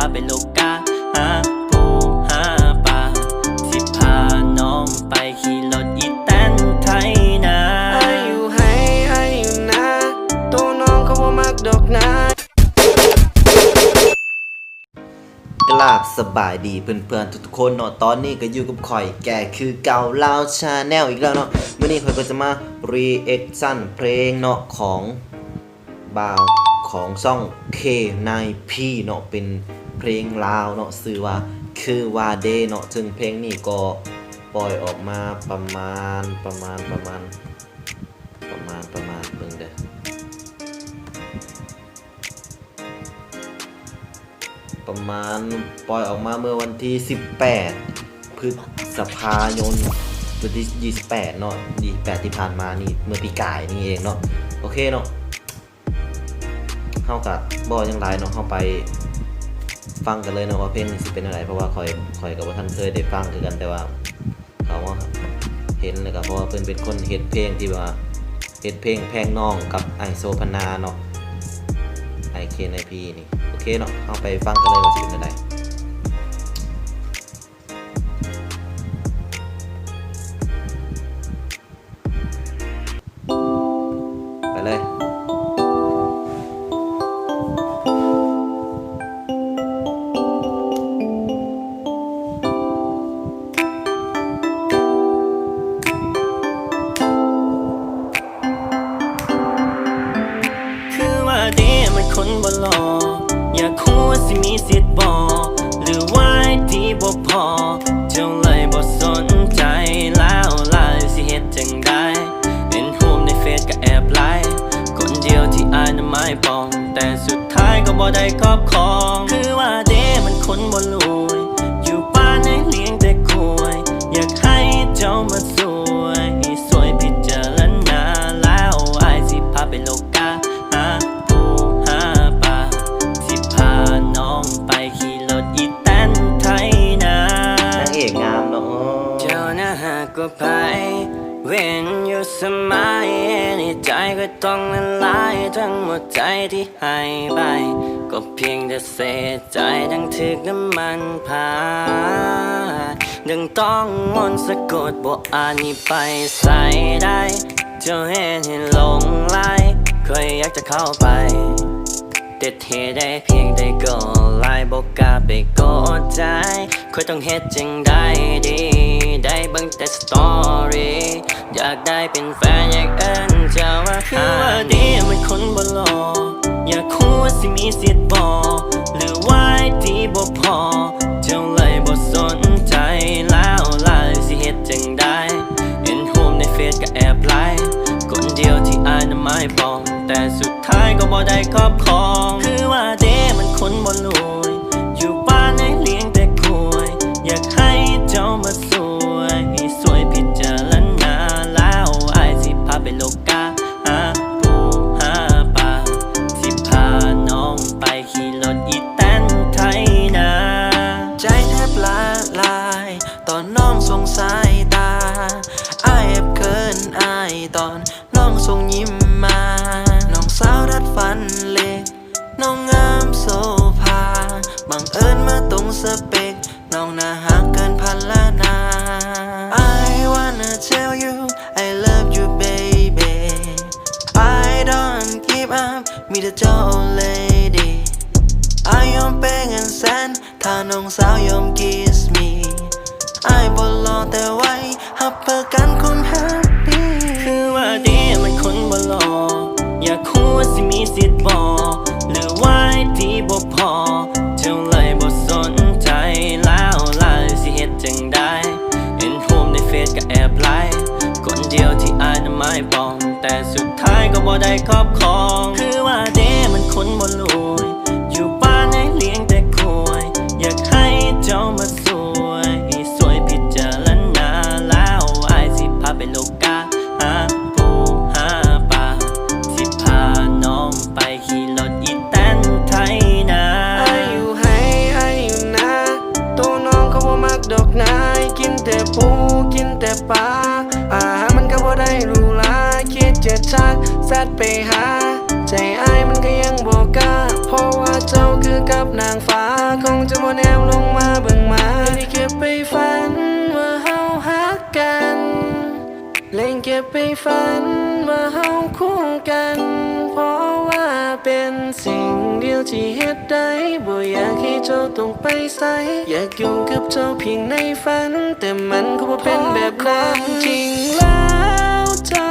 าไปโลกาหาปูหาปลาสิพาน้องไปขี่รถอีแตนไทยนาไออยู่ให้ไออยู่นะตัวน้องเขาบ่มักดอกนะกราบสบายดีเพื่อนๆทุกๆคนเนาะตอนนี้ก็อยู่กับข่อยแก่คือเก่าลาวชาแนลอีกแล้วเนาะวันนี้ข่อยก็จะมารีแอคชั่นเพลงเนาะของบ่าวของซ่อง K9P เนาะเป็น เพลงลาวเนาะชื่อว่าคือว่าเดเนาะซึ่งเพลงนี้ก็ปล่อยออกมาประมาณประมาณประมาณ ประมาณประมาณเบิ่งเด้อประมาณปล่อยออกมาเมื่อวันที่ 18 พฤษภายนวันที่28เนาะ28 ที่ผ่านมานี่เมื่อปีกายนี่เองเนาะโอเคเนาะเข้ากับบอยังไรเนาะเข้าไป ฟังกันเลยเนาะว่าเพลงนี้สิเป็นอะไรเพราะว่าคอยคอยกับว่าท่านเคยได้ฟังคือกันแต่ว่า เขาว่าเห็นเลยกับเพราะว่าเพิ่นเป็นคนเฮ็ดเพลงที่ว่าเฮ็ดเพลงแพงน้องกับไอโซพนาเนาะไอเคนไอพีนี่โอเคเนาะเข้าไปฟังกันเลยว่าสิเป็นอะไร บ่หลออยากคูว่สิมีสิทธิ์บ่หรือว่าไอ้ที่บ่พอ เจ้าเลยบ่สนใจแล้วลายสิเฮ็ดจังได้เป็นรูปในเฟซก็แอบไลค์คนเดียวที่อายนั้นไม่ปอง แต่สุดท้ายก็บ่ได้ครอบครอง คือว่าเดมันคนบ่รวยอยู่บ้านให้เลี้ยงแต่กลวยอยากให้เจ้ามาสวยส เจ้าน่าหากก็ไปเว้นอยู่สมัยในใจก็ต้องละลายทั้งหมดใจที่ให้ไป ก็เพียงแต่เศษใจดังถึกน้ำมันพาดังต้องมนสะกดบ่อาจหนี่ไปใส่ได้ เจ้าเห็นให้หลงไหลเคยอยากจะเข้าไป แต่เทได้เพียงได้ก็ไลน์บอกกาไปกดใจคอยต้องเฮ็ดจังได้ดี ได้เบิ่งแต่สตอรี่อยากได้เป็นแฟนอยากเอิ้นเจ้าว่าคือว่าดีมันคนบ่หลออยากคูว่าสิมีสิทธิ์ ไม่ปอง แต่สุดท้ายก็บ่ได้ครอบครอง คือว่าเดมันคนบ่รวยอยู่บ้านให้เลี้ยงแต่กล้วย อยากให้เจ้ามาสวยสวยพิจารณาแล้วอายสิพาไปโลกาหาปูหาปลาสิพาน้องไปขี่รถอีแตนไทยนา ใจแทบละลาย ตอนน้องส่งสาย สเปกน้องน่าหักเกินพันละนา I wanna tell you I love you baby I don't give up มีแต่เจ้า lady อายอมเป้เงินแสนถ้าน้องสาวยอม kiss me อายบ่รอแต่ไว้หับประกันคน ปอง แต่สุดท้ายก็บ่ได้ครอบครอง คือว่าเด ไปหา ใจอายมันก็ยังบอกกล้า เพราะว่าเจ้าคือกับนางฟ้า คงจะบ่แนมลงมาเบิ่งมาได้เก็บไปฝันว่าเฮาฮักกัน เล่นเก็บไปฝันว่าเฮาคู่กัน เพราะว่าเป็นสิ่งเดียวที่เฮ็ดได้บ่อยากให้เจ้าต้องไปใส่อยากอยู่กับเจ้าเพียงในฝัน แต่มันก็บ่เป็นแบบนั้นจริงแล้วเจ้า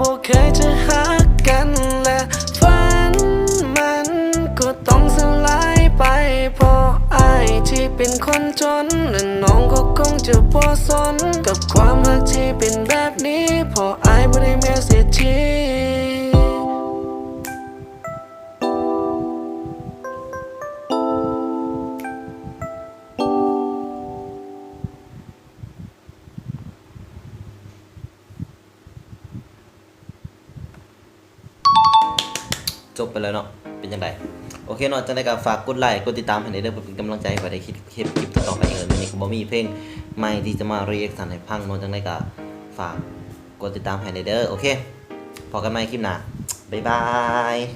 บ่เคยจะฮัก กันและฝันมันก็ต้องสลายไปเพราะอายที่เป็นคนจนและน้องก็คงจะพอสน กับความรักที่เป็นแบบนี้เพราะอายบ่ได้แม้เสียที จบไปแล้วเนาะเป็นยังไงโอเคเนาะจังได้ก็ฝากกดไลค์กดติดตามให้ในเด้เพื่อเป็นกำลังใจให้ข้อยได้คิดคลิปคลิปต่อไปเองวันนี้ก็บ่มีเพลงใหม่ที่จะมารีแอคชั่นให้พังเนาะจังได้ก็ฝากกดติดตามให้ในเด้อโอเคพอกันใหม่คลิปหน้าบ๊ายบาย